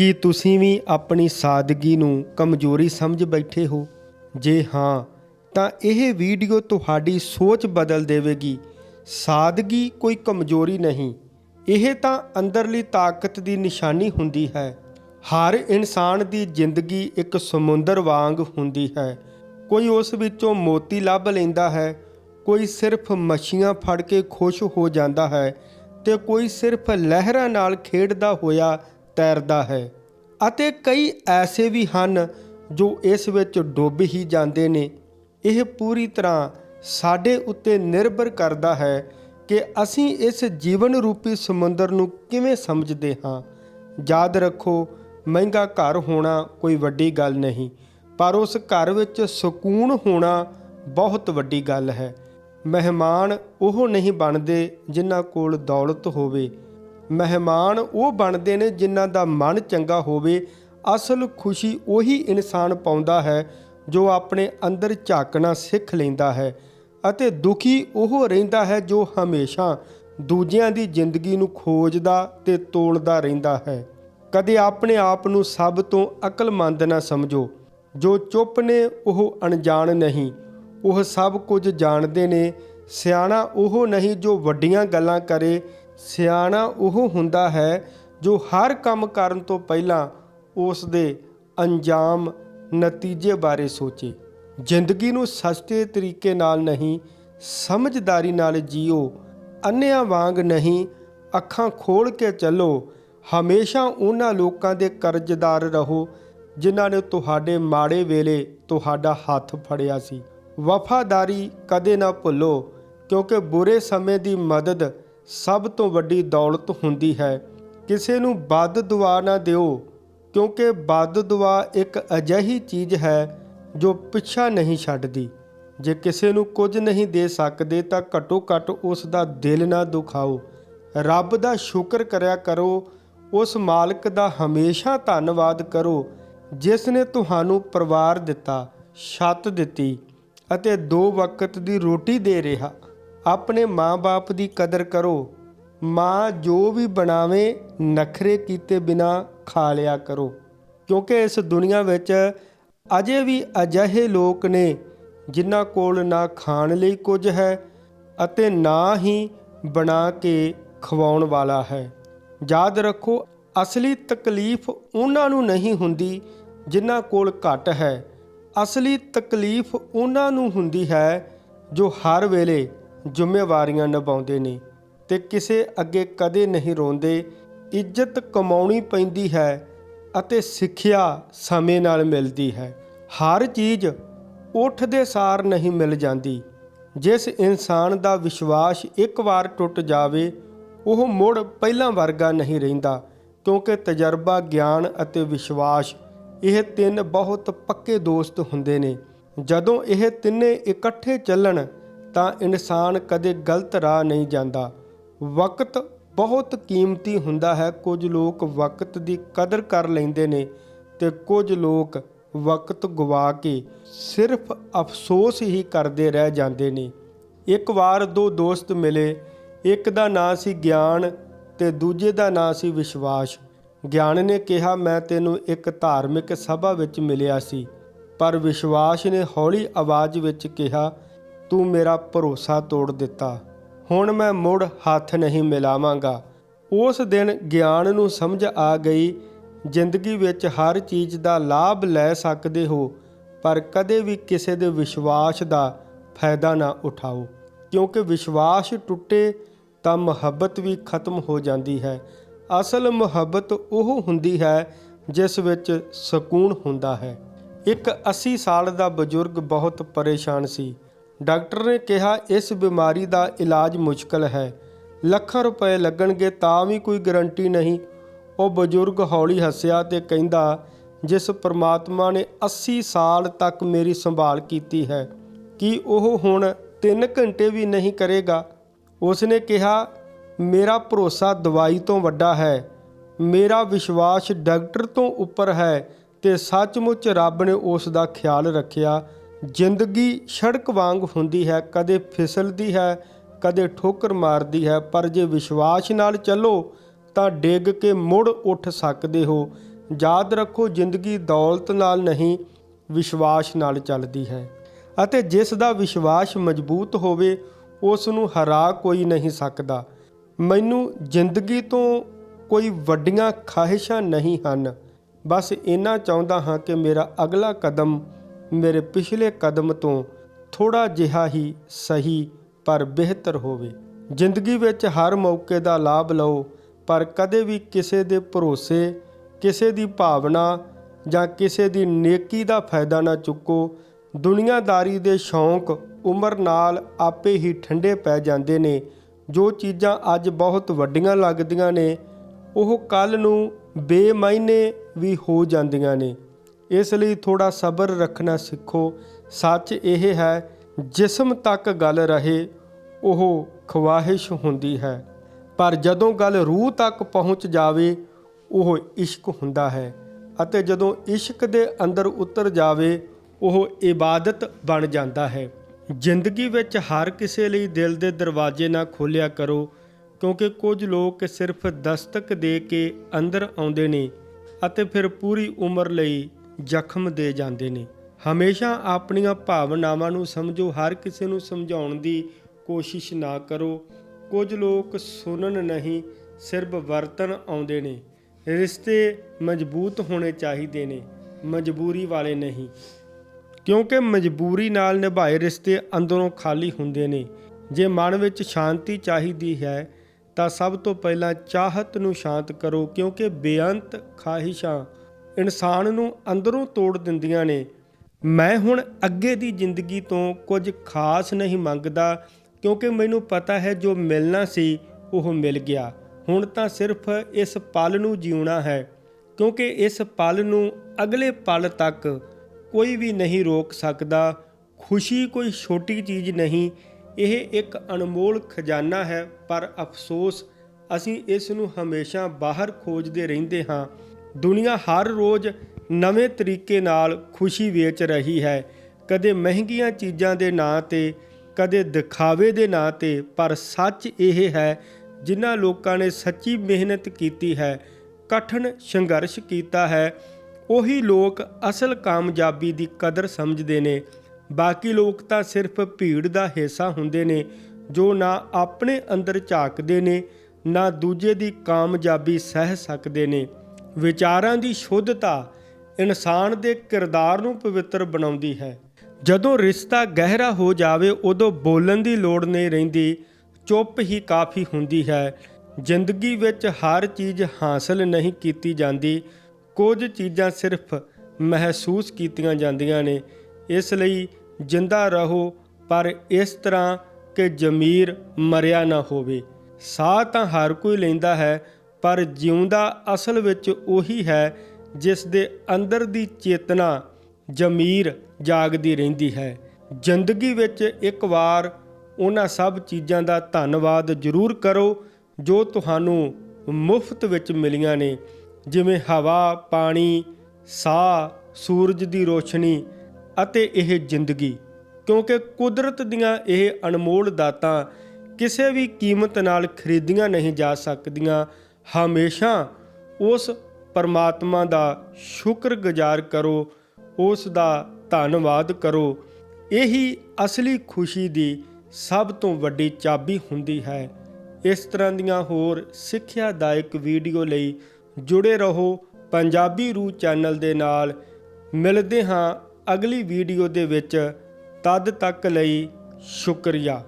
ਕੀ ਤੁਸੀਂ ਵੀ ਆਪਣੀ ਸਾਦਗੀ ਨੂੰ ਕਮਜ਼ੋਰੀ ਸਮਝ ਬੈਠੇ ਹੋ? ਜੇ ਹਾਂ, ਤਾਂ ਇਹ ਵੀਡੀਓ ਤੁਹਾਡੀ ਸੋਚ ਬਦਲ ਦੇਵੇਗੀ। ਸਾਦਗੀ ਕੋਈ ਕਮਜ਼ੋਰੀ ਨਹੀਂ। ਇਹ ਤਾਂ ਅੰਦਰਲੀ ਤਾਕਤ ਦੀ ਨਿਸ਼ਾਨੀ ਹੁੰਦੀ ਹੈ। ਹਰ ਇਨਸਾਨ ਦੀ ਜ਼ਿੰਦਗੀ ਇੱਕ ਸਮੁੰਦਰ ਵਾਂਗ ਹੁੰਦੀ ਹੈ। ਕੋਈ ਉਸ ਵਿੱਚੋਂ ਮੋਤੀ ਲੱਭ ਲੈਂਦਾ ਹੈ, ਕੋਈ ਸਿਰਫ ਮੱਛੀਆਂ ਫੜ ਕੇ ਖੁਸ਼ ਹੋ ਜਾਂਦਾ ਹੈ ਤੇ ਕੋਈ ਸਿਰਫ ਲਹਿਰਾਂ ਨਾਲ ਖੇਡਦਾ ਹੋਇਆ ਤੈਰਦਾ ਹੈ। ਅਤੇ ਕਈ ਐਸੇ ਵੀ ਹਨ ਜੋ ਇਸ ਵਿੱਚ ਡੁੱਬ ਹੀ ਜਾਂਦੇ ਨੇ। ਇਹ ਪੂਰੀ ਤਰ੍ਹਾਂ ਸਾਡੇ ਉੱਤੇ ਨਿਰਭਰ ਕਰਦਾ ਹੈ ਕਿ ਅਸੀਂ ਇਸ ਜੀਵਨ ਰੂਪੀ ਸਮੁੰਦਰ ਨੂੰ ਕਿਵੇਂ ਸਮਝਦੇ ਹਾਂ। ਯਾਦ ਰੱਖੋ, ਮਹਿੰਗਾ ਘਰ ਹੋਣਾ ਕੋਈ ਵੱਡੀ ਗੱਲ ਨਹੀਂ, ਪਰ ਉਸ ਘਰ ਵਿੱਚ ਸਕੂਨ ਹੋਣਾ ਬਹੁਤ ਵੱਡੀ ਗੱਲ ਹੈ। ਮਹਿਮਾਨ ਉਹ ਨਹੀਂ ਬਣਦੇ ਜਿਨ੍ਹਾਂ ਕੋਲ ਦੌਲਤ ਹੋਵੇ। ਮਹਿਮਾਨ ਉਹ ਬਣਦੇ ਨੇ ਜਿਨ੍ਹਾਂ ਦਾ ਮਨ ਚੰਗਾ ਹੋਵੇ, ਅਸਲ ਖੁਸ਼ੀ ਉਹੀ ਇਨਸਾਨ ਪਾਉਂਦਾ ਹੈ ਜੋ ਆਪਣੇ ਅੰਦਰ ਝਾਕਣਾ ਸਿੱਖ ਲੈਂਦਾ ਹੈ ਅਤੇ ਦੁਖੀ ਉਹ ਰਹਿੰਦਾ ਹੈ ਜੋ ਹਮੇਸ਼ਾ ਦੂਜਿਆਂ ਦੀ ਜ਼ਿੰਦਗੀ ਨੂੰ ਖੋਜਦਾ ਤੇ ਤੋਲਦਾ ਰਹਿੰਦਾ ਹੈ। ਕਦੇ ਆਪਣੇ ਆਪ ਨੂੰ ਸਭ ਤੋਂ ਅਕਲਮੰਦ ਨਾ ਸਮਝੋ, ਜੋ ਚੁੱਪ ਨੇ ਉਹ ਅਣਜਾਣ ਨਹੀਂ, ਉਹ ਸਭ ਕੁਝ ਜਾਣਦੇ ਨੇ, ਸਿਆਣਾ ਉਹ ਨਹੀਂ ਜੋ ਵੱਡੀਆਂ ਗੱਲਾਂ ਕਰੇ ਸਿਆਣਾ ਉਹ ਹੁੰਦਾ ਹੈ ਜੋ ਹਰ ਕੰਮ ਕਰਨ ਤੋਂ ਪਹਿਲਾਂ ਉਸ ਦੇ ਅੰਜਾਮ ਨਤੀਜੇ ਬਾਰੇ ਸੋਚੇ। ਜ਼ਿੰਦਗੀ ਨੂੰ ਸਸਤੇ ਤਰੀਕੇ ਨਾਲ ਨਹੀਂ, ਸਮਝਦਾਰੀ ਨਾਲ ਜੀਓ। ਅੰਨਿਆਂ ਵਾਂਗ ਨਹੀਂ, ਅੱਖਾਂ ਖੋਲ ਕੇ ਚੱਲੋ। ਹਮੇਸ਼ਾ ਉਹਨਾਂ ਲੋਕਾਂ ਦੇ ਕਰਜ਼ਦਾਰ ਰਹੋ, ਜਿਨ੍ਹਾਂ ਨੇ ਤੁਹਾਡੇ ਮਾੜੇ ਵੇਲੇ ਤੁਹਾਡਾ ਹੱਥ ਫੜਿਆ ਸੀ। ਵਫਾਦਾਰੀ ਕਦੇ ਨਾ ਭੁੱਲੋ, ਕਿਉਂਕਿ ਬੁਰੇ ਸਮੇਂ ਦੀ ਮਦਦ ਸਭ ਤੋਂ ਵੱਡੀ ਦੌਲਤ ਹੁੰਦੀ ਹੈ। ਕਿਸੇ ਨੂੰ ਵੱਧ ਦੁਆ ਨਾ ਦਿਓ, ਕਿਉਂਕਿ ਵੱਧ ਦੁਆ ਇੱਕ ਅਜਿਹੀ ਚੀਜ਼ ਹੈ ਜੋ ਪਿੱਛਾ ਨਹੀਂ ਛੱਡਦੀ। ਜੇ ਕਿਸੇ ਨੂੰ ਕੁਝ ਨਹੀਂ ਦੇ ਸਕਦੇ ਤਾਂ ਘੱਟੋ ਘੱਟ ਉਸ ਦਾ ਦਿਲ ਨਾ ਦੁਖਾਓ। ਰੱਬ ਦਾ ਸ਼ੁਕਰ ਕਰਿਆ ਕਰੋ, ਉਸ ਮਾਲਕ ਦਾ ਹਮੇਸ਼ਾ ਧੰਨਵਾਦ ਕਰੋ, ਜਿਸ ਨੇ ਤੁਹਾਨੂੰ ਪਰਿਵਾਰ ਦਿੱਤਾ, ਛੱਤ ਦਿੱਤੀ ਅਤੇ ਦੋ ਵਕਤ ਦੀ ਰੋਟੀ ਦੇ ਰਿਹਾ। ਆਪਣੇ ਮਾਂ-ਬਾਪ ਦੀ ਕਦਰ ਕਰੋ। ਮਾਂ ਜੋ ਵੀ ਬਣਾਵੇ, ਨਖਰੇ ਕੀਤੇ ਬਿਨਾ ਖਾ ਲਿਆ ਕਰੋ। ਕਿਉਂਕਿ ਇਸ ਦੁਨੀਆ ਵਿੱਚ ਅਜੇ ਵੀ ਅਜਿਹੇ ਲੋਕ ਨੇ ਜਿਨ੍ਹਾਂ ਕੋਲ ਨਾ ਖਾਣ ਲਈ ਕੁਝ ਹੈ ਅਤੇ ਨਾ ਹੀ ਬਣਾ ਕੇ ਖਵਾਉਣ ਵਾਲਾ ਹੈ। ਯਾਦ ਰੱਖੋ, ਅਸਲੀ ਤਕਲੀਫ ਉਹਨਾਂ ਨੂੰ ਨਹੀਂ ਹੁੰਦੀ ਜਿਨ੍ਹਾਂ ਕੋਲ ਘੱਟ ਹੈ। ਅਸਲੀ ਤਕਲੀਫ ਉਹਨਾਂ ਨੂੰ ਹੁੰਦੀ ਹੈ ਜੋ ਹਰ ਵੇਲੇ ਜ਼ਿੰਮੇਵਾਰੀਆਂ ਨਿਭਾਉਂਦੇ ਨੇ ਤੇ ਕਿਸੇ ਅੱਗੇ ਕਦੇ ਨਹੀਂ ਰੋਂਦੇ। ਇੱਜ਼ਤ ਕਮਾਉਣੀ ਪੈਂਦੀ ਹੈ ਅਤੇ ਸਿੱਖਿਆ ਸਮੇਂ ਨਾਲ ਮਿਲਦੀ ਹੈ। ਹਰ ਚੀਜ਼ ਉੱਠ ਦੇ ਸਾਰ ਨਹੀਂ ਮਿਲ ਜਾਂਦੀ। ਜਿਸ ਇਨਸਾਨ ਦਾ ਵਿਸ਼ਵਾਸ ਇੱਕ ਵਾਰ ਟੁੱਟ ਜਾਵੇ, ਉਹ ਮੁੜ ਪਹਿਲਾਂ ਵਰਗਾ ਨਹੀਂ ਰਹਿੰਦਾ, ਕਿਉਂਕਿ ਤਜਰਬਾ, ਗਿਆਨ ਅਤੇ ਵਿਸ਼ਵਾਸ ਇਹ ਤਿੰਨ ਬਹੁਤ ਪੱਕੇ ਦੋਸਤ ਹੁੰਦੇ ਨੇ। ਜਦੋਂ ਇਹ ਤਿੰਨੇ ਇਕੱਠੇ ਚੱਲਣ ਤਾਂ ਇਨਸਾਨ ਕਦੇ ਗਲਤ ਰਾਹ ਨਹੀਂ ਜਾਂਦਾ। ਵਕਤ ਬਹੁਤ ਕੀਮਤੀ ਹੁੰਦਾ ਹੈ। ਕੁਝ ਲੋਕ ਵਕਤ ਦੀ ਕਦਰ ਕਰ ਲੈਂਦੇ ਨੇ ਤੇ ਕੁਝ ਲੋਕ ਵਕਤ ਗਵਾ ਕੇ ਸਿਰਫ ਅਫਸੋਸ ਹੀ ਕਰਦੇ ਰਹਿ ਜਾਂਦੇ ਨੇ। ਇੱਕ ਵਾਰ ਦੋ ਦੋਸਤ ਮਿਲੇ। ਇੱਕ ਦਾ ਨਾਂ ਸੀ ਗਿਆਨ ਤੇ ਦੂਜੇ ਦਾ ਨਾਂ ਸੀ ਵਿਸ਼ਵਾਸ। ਗਿਆਨ ਨੇ ਕਿਹਾ, ਮੈਂ ਤੈਨੂੰ ਇੱਕ ਧਾਰਮਿਕ ਸਭਾ ਵਿੱਚ ਮਿਲਿਆ ਸੀ। ਪਰ ਵਿਸ਼ਵਾਸ ਨੇ ਹੌਲੀ ਆਵਾਜ਼ ਵਿੱਚ ਕਿਹਾ ਤੂੰ ਮੇਰਾ ਭਰੋਸਾ ਤੋੜ ਦਿੱਤਾ। ਹੁਣ ਮੈਂ ਮੁੜ ਹੱਥ ਨਹੀਂ ਮਿਲਾਵਾਂਗਾ। ਉਸ ਦਿਨ ਗਿਆਨ ਨੂੰ ਸਮਝ ਆ ਗਈ, ਜ਼ਿੰਦਗੀ ਵਿੱਚ ਹਰ ਚੀਜ਼ ਦਾ ਲਾਭ ਲੈ ਸਕਦੇ ਹੋ, ਪਰ ਕਦੇ ਵੀ ਕਿਸੇ ਦੇ ਵਿਸ਼ਵਾਸ ਦਾ ਫਾਇਦਾ ਨਾ ਉਠਾਓ। ਕਿਉਂਕਿ ਵਿਸ਼ਵਾਸ ਟੁੱਟੇ ਤਾਂ ਮੁਹੱਬਤ ਵੀ ਖਤਮ ਹੋ ਜਾਂਦੀ ਹੈ। ਅਸਲ ਮੁਹੱਬਤ ਉਹ ਹੁੰਦੀ ਹੈ ਜਿਸ ਵਿੱਚ ਸਕੂਨ ਹੁੰਦਾ ਹੈ। ਇੱਕ 80 ਸਾਲ ਦਾ ਬਜ਼ੁਰਗ ਬਹੁਤ ਪਰੇਸ਼ਾਨ ਸੀ। ਡਾਕਟਰ ਨੇ ਕਿਹਾ, ਇਸ ਬਿਮਾਰੀ ਦਾ ਇਲਾਜ ਮੁਸ਼ਕਲ ਹੈ। ਲੱਖਾਂ ਰੁਪਏ ਲੱਗਣਗੇ ਤਾਂ ਵੀ ਕੋਈ ਗਾਰੰਟੀ ਨਹੀਂ। ਉਹ ਬਜ਼ੁਰਗ ਹੌਲੀ ਹੱਸਿਆ ਤੇ ਕਹਿੰਦਾ, ਜਿਸ ਪ੍ਰਮਾਤਮਾ ਨੇ 80 ਸਾਲ ਤੱਕ ਮੇਰੀ ਸੰਭਾਲ ਕੀਤੀ ਹੈ, ਕਿ ਉਹ ਹੁਣ 3 ਘੰਟੇ ਵੀ ਨਹੀਂ ਕਰੇਗਾ? ਉਸਨੇ ਕਿਹਾ, ਮੇਰਾ ਭਰੋਸਾ ਦਵਾਈ ਤੋਂ ਵੱਡਾ ਹੈ। ਮੇਰਾ ਵਿਸ਼ਵਾਸ ਡਾਕਟਰ ਤੋਂ ਉੱਪਰ ਹੈ ਤੇ ਸੱਚਮੁੱਚ ਰੱਬ ਨੇ ਉਸ ਦਾ ਖਿਆਲ ਰੱਖਿਆ। ਜ਼ਿੰਦਗੀ ਸੜਕ ਵਾਂਗ ਹੁੰਦੀ ਹੈ, ਕਦੇ ਫਿਸਲਦੀ ਹੈ, ਕਦੇ ਠੋਕਰ ਮਾਰਦੀ ਹੈ, ਪਰ ਜੇ ਵਿਸ਼ਵਾਸ ਨਾਲ ਚੱਲੋ ਤਾਂ ਡਿੱਗ ਕੇ ਮੁੜ ਉੱਠ ਸਕਦੇ ਹੋ। ਯਾਦ ਰੱਖੋ, ਜ਼ਿੰਦਗੀ ਦੌਲਤ ਨਾਲ ਨਹੀਂ, ਵਿਸ਼ਵਾਸ ਨਾਲ ਚੱਲਦੀ ਹੈ। ਅਤੇ ਜਿਸ ਦਾ ਵਿਸ਼ਵਾਸ ਮਜ਼ਬੂਤ ਹੋਵੇ, ਉਸ ਨੂੰ ਹਰਾ ਕੋਈ ਨਹੀਂ ਸਕਦਾ। ਮੈਨੂੰ ਜ਼ਿੰਦਗੀ ਤੋਂ ਕੋਈ ਵੱਡੀਆਂ ਖਾਹਿਸ਼ਾਂ ਨਹੀਂ ਹਨ। ਬਸ ਇੰਨਾ ਚਾਹੁੰਦਾ ਹਾਂ ਕਿ ਮੇਰਾ ਅਗਲਾ ਕਦਮ ਮੇਰੇ ਪਿਛਲੇ ਕਦਮ ਤੋਂ ਥੋੜਾ ਜਿਹਾ ਹੀ ਸਹੀ ਪਰ ਬਿਹਤਰ ਹੋਵੇ। ਜ਼ਿੰਦਗੀ ਵਿੱਚ ਹਰ ਮੌਕੇ ਦਾ ਲਾਭ ਲਓ, ਪਰ ਕਦੇ ਵੀ ਕਿਸੇ ਦੇ ਭਰੋਸੇ, ਕਿਸੇ ਦੀ ਭਾਵਨਾ ਜਾਂ ਕਿਸੇ ਦੀ ਨੇਕੀ ਦਾ ਫਾਇਦਾ ਨਾ ਚੁੱਕੋ। ਦੁਨੀਆਦਾਰੀ ਦੇ ਸ਼ੌਂਕ ਉਮਰ ਨਾਲ ਆਪੇ ਹੀ ਠੰਡੇ ਪੈ ਜਾਂਦੇ ਨੇ। ਜੋ ਚੀਜ਼ਾਂ ਅੱਜ ਬਹੁਤ ਵੱਡੀਆਂ ਲੱਗਦੀਆਂ ਨੇ, ਉਹ ਕੱਲ ਨੂੰ ਬੇਮਾਇਨੇ ਵੀ ਹੋ ਜਾਂਦੀਆਂ ਨੇ। ਇਸ ਲਈ ਥੋੜਾ ਸਬਰ ਰੱਖਣਾ ਸਿੱਖੋ। ਸੱਚ ਇਹ ਹੈ, ਜਿਸਮ ਤੱਕ ਗੱਲ ਰਹੇ, ਉਹ ਖਵਾਹਿਸ਼ ਹੁੰਦੀ ਹੈ। ਪਰ ਜਦੋਂ ਗੱਲ ਰੂਹ ਤੱਕ ਪਹੁੰਚ ਜਾਵੇ, ਉਹ ਇਸ਼ਕ ਹੁੰਦਾ ਹੈ। ਅਤੇ ਜਦੋਂ ਇਸ਼ਕ ਦੇ ਅੰਦਰ ਉਤਰ ਜਾਵੇ, ਉਹ ਇਬਾਦਤ ਬਣ ਜਾਂਦਾ ਹੈ। ਜ਼ਿੰਦਗੀ ਵਿੱਚ ਹਰ ਕਿਸੇ ਲਈ ਦਿਲ ਦੇ ਦਰਵਾਜ਼ੇ ਨਾ ਖੋਲਿਆ ਕਰੋ, ਕਿਉਂਕਿ ਕੁਝ ਲੋਕ ਸਿਰਫ ਦਸਤਕ ਦੇ ਕੇ ਅੰਦਰ ਆਉਂਦੇ ਨੇ ਅਤੇ ਫਿਰ ਪੂਰੀ ਉਮਰ ਲਈ ਜ਼ਖਮ ਦੇ ਜਾਂਦੇ ਨੇ। ਹਮੇਸ਼ਾ ਆਪਣੀਆਂ ਭਾਵਨਾਵਾਂ ਨੂੰ ਸਮਝੋ। ਹਰ ਕਿਸੇ ਨੂੰ ਸਮਝਾਉਣ ਦੀ ਕੋਸ਼ਿਸ਼ ਨਾ ਕਰੋ। ਕੁਝ ਲੋਕ ਸੁਣਨ ਨਹੀਂ, ਸਿਰਫ ਵਰਤਨ ਆਉਂਦੇ ਨੇ। ਰਿਸ਼ਤੇ ਮਜ਼ਬੂਤ ਹੋਣੇ ਚਾਹੀਦੇ ਨੇ, ਮਜਬੂਰੀ ਵਾਲੇ ਨਹੀਂ। ਕਿਉਂਕਿ ਮਜਬੂਰੀ ਨਾਲ ਨਿਭਾਏ ਰਿਸ਼ਤੇ ਅੰਦਰੋਂ ਖਾਲੀ ਹੁੰਦੇ ਨੇ। ਜੇ ਮਨ ਵਿੱਚ ਸ਼ਾਂਤੀ ਚਾਹੀਦੀ ਹੈ, ਤਾਂ ਸਭ ਤੋਂ ਪਹਿਲਾਂ ਚਾਹਤ ਨੂੰ ਸ਼ਾਂਤ ਕਰੋ। ਕਿਉਂਕਿ ਬੇਅੰਤ ਖਾਹਿਸ਼ਾਂ ਇਨਸਾਨ ਨੂੰ ਅੰਦਰੋਂ ਤੋੜ ਦਿੰਦੀਆਂ ਨੇ। ਮੈਂ ਹੁਣ ਅੱਗੇ ਦੀ ਜ਼ਿੰਦਗੀ ਤੋਂ ਕੁਝ ਖਾਸ ਨਹੀਂ ਮੰਗਦਾ, ਕਿਉਂਕਿ ਮੈਨੂੰ ਪਤਾ ਹੈ ਜੋ ਮਿਲਣਾ ਸੀ, ਉਹ ਮਿਲ ਗਿਆ। ਹੁਣ ਤਾਂ ਸਿਰਫ ਇਸ ਪਲ ਨੂੰ ਜਿਉਣਾ ਹੈ, ਕਿਉਂਕਿ ਇਸ ਪਲ ਨੂੰ ਅਗਲੇ ਪਲ ਤੱਕ ਕੋਈ ਵੀ ਨਹੀਂ ਰੋਕ ਸਕਦਾ। ਖੁਸ਼ੀ ਕੋਈ ਛੋਟੀ ਚੀਜ਼ ਨਹੀਂ, ਇਹ ਇੱਕ ਅਨਮੋਲ ਖਜ਼ਾਨਾ ਹੈ, ਪਰ ਅਫਸੋਸ, ਅਸੀਂ ਇਸ ਨੂੰ ਹਮੇਸ਼ਾ ਬਾਹਰ ਖੋਜਦੇ ਰਹਿੰਦੇ ਹਾਂ। ਦੁਨੀਆ ਹਰ ਰੋਜ਼ ਨਵੇਂ ਤਰੀਕੇ ਨਾਲ ਖੁਸ਼ੀ ਵੇਚ ਰਹੀ ਹੈ। ਕਦੇ ਮਹਿੰਗੀਆਂ ਚੀਜ਼ਾਂ ਦੇ ਨਾਂ ਤੇ, ਕਦੇ ਦਿਖਾਵੇ ਦੇ ਨਾਂ ਤੇ, ਪਰ ਸੱਚ ਇਹ ਹੈ, ਜਿਨ੍ਹਾਂ ਲੋਕਾਂ ਨੇ ਸੱਚੀ ਮਿਹਨਤ ਕੀਤੀ ਹੈ, ਕਠਨ ਸੰਘਰਸ਼ ਕੀਤਾ ਹੈ, ਉਹੀ ਲੋਕ ਅਸਲ ਕਾਮਯਾਬੀ ਦੀ ਕਦਰ ਸਮਝਦੇ ਨੇ। ਬਾਕੀ ਲੋਕ ਤਾਂ ਸਿਰਫ ਭੀੜ ਦਾ ਹਿੱਸਾ ਹੁੰਦੇ ਨੇ, ਜੋ ਨਾ ਆਪਣੇ ਅੰਦਰ ਝਾਕਦੇ ਨੇ, ਨਾ ਦੂਜੇ ਦੀ ਕਾਮਯਾਬੀ ਸਹਿ ਸਕਦੇ ਨੇ। ਵਿਚਾਰਾਂ ਦੀ ਸ਼ੁੱਧਤਾ ਇਨਸਾਨ ਦੇ ਕਿਰਦਾਰ ਨੂੰ ਪਵਿੱਤਰ ਬਣਾਉਂਦੀ ਹੈ। ਜਦੋਂ ਰਿਸ਼ਤਾ ਗਹਿਰਾ ਹੋ ਜਾਵੇ, ਉਦੋਂ ਬੋਲਣ ਦੀ ਲੋੜ ਨਹੀਂ ਰਹਿੰਦੀ। ਚੁੱਪ ਹੀ ਕਾਫੀ ਹੁੰਦੀ ਹੈ। ਜ਼ਿੰਦਗੀ ਵਿੱਚ ਹਰ ਚੀਜ਼ ਹਾਸਲ ਨਹੀਂ ਕੀਤੀ ਜਾਂਦੀ। ਕੁਝ ਚੀਜ਼ਾਂ ਸਿਰਫ ਮਹਿਸੂਸ ਕੀਤੀਆਂ ਜਾਂਦੀਆਂ ਨੇ। ਇਸ ਲਈ ਜਿੰਦਾ ਰਹੋ, ਪਰ ਇਸ ਤਰ੍ਹਾਂ ਕਿ ਜ਼ਮੀਰ ਮਰਿਆ ਨਾ ਹੋਵੇ। ਸਾਹ ਤਾਂ ਹਰ ਕੋਈ ਲੈਂਦਾ ਹੈ ਪਰ ਜਿਉਂਦਾ ਅਸਲ ਵਿੱਚ ਉਹੀ ਹੈ ਜਿਸ ਦੇ ਅੰਦਰ ਦੀ ਚੇਤਨਾ ਜ਼ਮੀਰ ਜਾਗਦੀ ਰਹਿੰਦੀ ਹੈ। ਜ਼ਿੰਦਗੀ ਵਿੱਚ ਇੱਕ ਵਾਰ ਉਹਨਾਂ ਸਭ ਚੀਜ਼ਾਂ ਦਾ ਧੰਨਵਾਦ ਜ਼ਰੂਰ ਕਰੋ ਜੋ ਤੁਹਾਨੂੰ ਮੁਫਤ ਵਿੱਚ ਮਿਲੀਆਂ ਨੇ, ਜਿਵੇਂ ਹਵਾ, ਪਾਣੀ, ਸਾਹ, ਸੂਰਜ ਦੀ ਰੋਸ਼ਨੀ ਅਤੇ ਇਹ ਜ਼ਿੰਦਗੀ। ਕਿਉਂਕਿ ਕੁਦਰਤ ਦੀਆਂ ਇਹ ਅਨਮੋਲ ਦਾਤਾਂ ਕਿਸੇ ਵੀ ਕੀਮਤ ਨਾਲ ਖਰੀਦੀਆਂ ਨਹੀਂ ਜਾ ਸਕਦੀਆਂ ਹਮੇਸ਼ਾ ਉਸ ਪਰਮਾਤਮਾ ਦਾ ਸ਼ੁਕਰਗੁਜ਼ਾਰ ਕਰੋ, ਉਸ ਦਾ ਧੰਨਵਾਦ ਕਰੋ। ਇਹੀ ਅਸਲੀ ਖੁਸ਼ੀ ਦੀ ਸਭ ਤੋਂ ਵੱਡੀ ਚਾਬੀ ਹੁੰਦੀ ਹੈ। ਇਸ ਤਰ੍ਹਾਂ ਦੀਆਂ ਹੋਰ ਸਿੱਖਿਆਦਾਇਕ ਵੀਡੀਓ ਲਈ ਜੁੜੇ ਰਹੋ ਪੰਜਾਬੀ ਰੂ ਚੈਨਲ ਦੇ ਨਾਲ। ਮਿਲਦੇ ਹਾਂ ਅਗਲੀ ਵੀਡੀਓ ਦੇ ਵਿੱਚ। ਤਦ ਤੱਕ ਲਈ ਸ਼ੁਕਰੀਆ।